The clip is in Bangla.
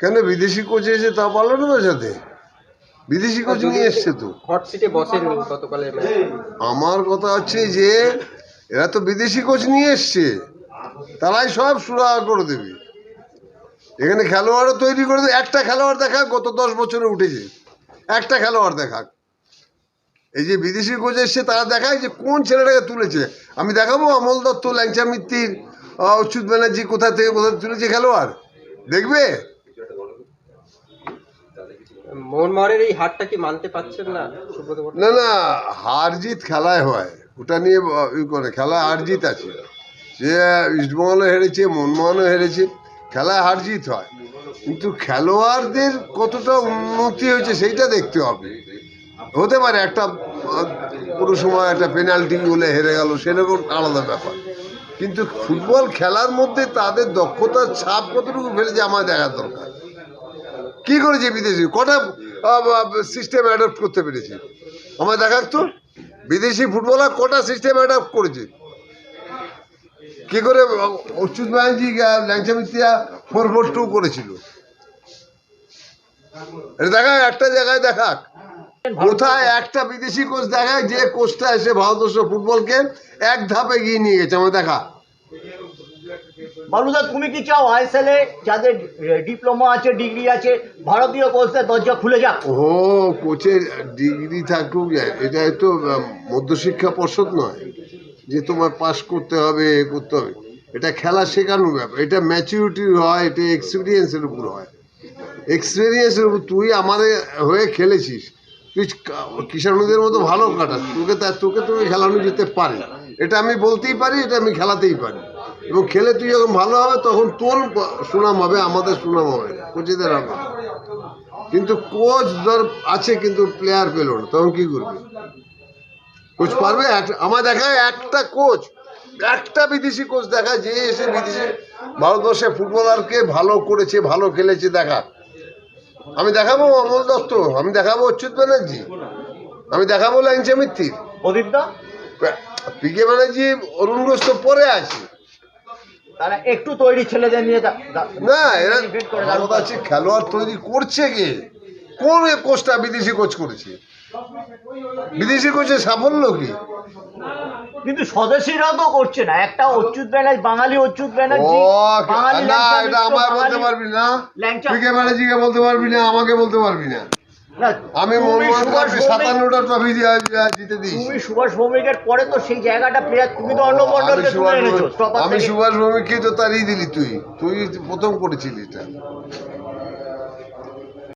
কেন বিদেশি কোচ এসে তা পারল না সাথে? বিদেশি কোচ নিয়ে এসছে তো। হট সিটে বসেননি গতকালের আমার কথা হচ্ছে যে এরা তো বিদেশি কোচ নিয়ে এসছে। তারাই সব সুরাহা করে দেবে। এখানে খেলোয়াড়ও তৈরি করে দেবে। একটা খেলোয়াড় দেখাক গত দশ বছরে উঠেছে। একটা খেলোয়াড় দেখাক। এই যে বিদেশি কোচ এসছে তারা দেখায় যে কোন ছেলেটাকে তুলেছে। আমি দেখাবো অমল দত্ত ল্যাংচা মিত্তির অচ্যুত ব্যানার্জি কোথা থেকে কোথা তুলেছে খেলোয়াড়? দেখবে? মোহনমোহনের এই হারটা কি মানতে পারছেন না না না, হার জিত খেলায় হয়। ওটা নিয়ে ই করে খেলায় হার জিত আছে। সে ইস্টবেঙ্গলও হেরেছে, মনমোহনও হেরেছে, খেলায় হার জিত হয়। কিন্তু খেলোয়াড়দের কতটা উন্নতি হয়েছে সেইটা দেখতে হবে। হতে পারে একটা পুরো সময় একটা পেনাল্টি বলে হেরে গেল, সেরকম আলাদা ব্যাপার। কিন্তু ফুটবল খেলার মধ্যে তাদের দক্ষতার ছাপ কতটুকু ফেলেছে, আমার দেখার দরকার। কি করেছে বিদেশি? কটা সিস্টেম অ্যাডপ্ট করতে পেরেছে? আমার দেখার তো। বিদেশি ফুটবলার কটা সিস্টেম অ্যাডপ্ট করেছে? কি করে অচ্যুত ব্যানার্জি ল্যাংচা ফোর ফোর টু করেছিল? দেখা, একটা জায়গায় দেখাক। কোথায় একটা বিদেশি কোচ দেখায় যে কোচটা এসে ভারতবর্ষ ফুটবলকে এক ধাপে এগিয়ে নিয়ে গেছে? আমার দেখা। বালুদা, তুমি কি চাও আইএসএলে যাদের ডিপ্লোমা আছে ডিগ্রি আছে, ভারতীয় কোচদের দরজা খুলে যাক। ও কোচের ডিগ্রি থাকুক এটা তো মধ্যশিক্ষা পর্ষদ নয়। যে তোমার পাস করতে হবে, এ করতে হবে। এটা খেলা শেখানোর ব্যাপার। এটা ম্যাচিউরিটি হয়, এটা এক্সপিরিয়েন্সের উপর হয়। এক্সপিরিয়েন্সের উপর তুই আমাদের হয়ে খেলেছিস। তুই কিষাণুদের মতো ভালো কাটাস। তোকে তা তোকে তোকে খেলানো যেতে পারে। এটা আমি বলতেই পারি, এটা আমি খেলাতেই পারি। এবং খেলে তুই যখন ভালো হবে তখন তোর সুনাম হবে আমাদের সুনাম হবে। কোচেদের হবে কিন্তু কোচ ধর আছে কিন্তু প্লেয়ার পেল না তখন কি করবে? কোচ পারবে? আমার দেখায় একটা কোচ একটা বিদেশি কোচ দেখা যে এসে বিদেশি ভারতবর্ষে ফুটবলারকে ভালো করেছে ভালো খেলেছে দেখা। আমি দেখাবো অমল দত্ত আমি দেখাবো অচ্যুত ব্যানার্জি আমি দেখাবো ল্যাংচা মিত্তির। প্রদীপদা পিকে ব্যানার্জি অরুণ ঘোষ তো পরে আছে। তারা একটু তৈরি ছেলেদের নিয়ে না এরা খেলোয়াড় তৈরি করছে কে? কোন কোচটা বিদেশি কোচ করেছে? বিদেশি কোচের সাফল্য কি? কিন্তু স্বদেশীরা তো করছে না। একটা অচ্যুত ব্যানার্জি বাঙালি অচ্যুত ব্যানার্জি না এটা আমায় বলতে পারবি না। ল্যাংচা- বলতে পারবি না আমাকে বলতে পারবি না, আমি ভৌমিক- সাতান্নটা ট্রফি জিতে দিই তুমি সুভাষ ভৌমিকের পরে তো সেই জায়গাটা প্লেয়ার তুমি তো অন্য মন্ডলকে তুলে সুভাষ এনেছো আমি সুভাষ ভৌমিককে তো তাড়িয়ে দিলি তুই। তুই প্রথম করেছিলি এটা।